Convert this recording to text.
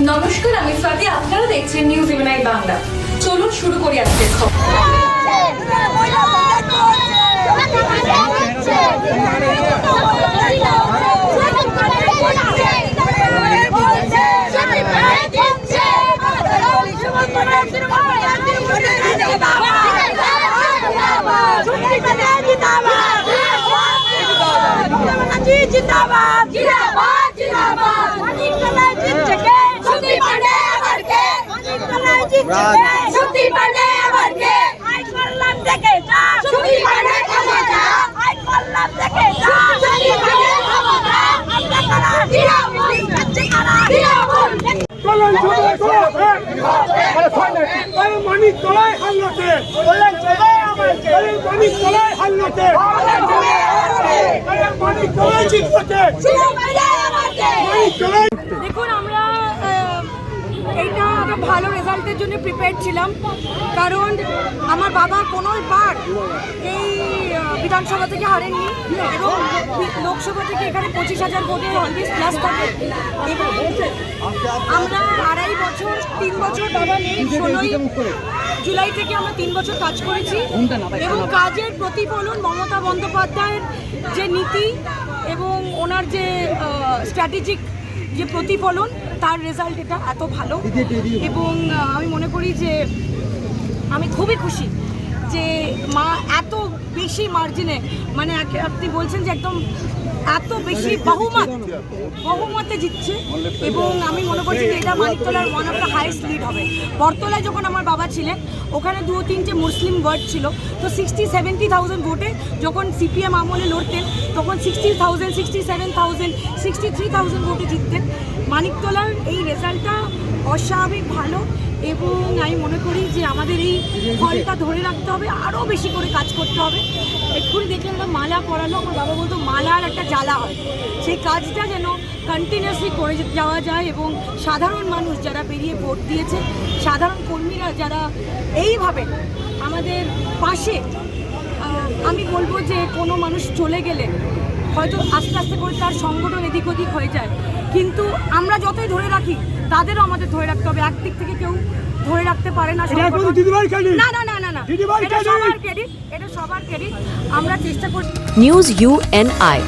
নমস্কার আমি স্বাতি আপনারা দেখছেন নিউজ ইভেনাই বাংলা। চলুন শুরু করি আজকের খবর। জিন্দাবাদ জিন্দাবাদ জিন্দাবাদ। অনেক কলাই জিতছে কে শক্তি পান্ডে আবার কে অনেক কে শক্তি পান্ডে আবার কে আই করলাম দেখে যা। শক্তি পান্ডে আই করলাম দেখে শক্তি আমরা করা কাছে করা আরে হাল্লাতে আরে আরে তলায় জিততে শক্তি পান্ডে আবার কে মানিক তলায় দেখুন আমরা আহ, ভালো রেজাল্টের জন্য প্রিপেয়ার ছিলাম। কারণ আমার বাবা কোনোবার এই বিধানসভা থেকে হারেননি এবং লোকসভা থেকে এখানে পঁচিশ হাজার ভোটে অলওয়েজ প্লাস থাকে। এবং আমরা আড়াই বছর, তিন বছর বাবা নেই, ষোলোই জুলাই থেকে আমরা তিন বছর কাজ করেছি। এবং কাজের প্রতিফলন মমতা বন্দ্যোপাধ্যায়ের যে নীতি এবং ওনার যে স্ট্র্যাটেজিক যে প্রতিফলন, তার রেজাল্ট এটা এত ভালো। এবং আমি মনে করি যে, আমি খুবই খুশি যে মা এত বেশি মার্জিনে মানে আপনি বলছেন যে একদম এত বেশি বহুমত, বহুমতে জিতছে। এবং আমি মনে করছি যে এটা মানিকতলার one of the highest lead হবে। বরতলায় যখন আমার বাবা ছিলেন, ওখানে দু তিনটে মুসলিম ওয়ার্ড ছিল। তো সিক্সটি সেভেন্টি থাউজেন্ড ভোটে যখন সিপিএম আমলে লড়তেন, তখন sixty thousand sixty seven thousand sixty three thousand ভোটে জিততেন। মানিকতলার এই রেজাল্টটা অস্বাভাবিক ভালো এবং আমি মনে করি যে আমাদের এই ফলটা ধরে রাখতে হবে আরও বেশি করে কাজ করতে হবে। এক্ষুনি দেখলাম একটা মালা পরালো, আমার বাবা বলতো মালার একটা জ্বালা হয়। সেই কাজটা যেন কন্টিনিউয়াসলি করে যাওয়া যায় এবং সাধারণ মানুষ যারা বেরিয়ে ভোট দিয়েছে, সাধারণ কর্মীরা যারা এইভাবে আমাদের পাশে আমি বলব যে কোনো মানুষ চলে গেলে হয়তো আস্তে আস্তে করে তার সংগঠন এদিক ওদিক হয়ে যায়। কিন্তু আমরা যতই ধরে রাখি, তাদেরও আমাদের ধরে রাখতে হবে। একদিক থেকে কেউ ধরে রাখতে পারে না? না না না না না। এটা সবার ক্রেডিট এটা সবার ক্রেডিট আমরা চেষ্টা করছি। News UNI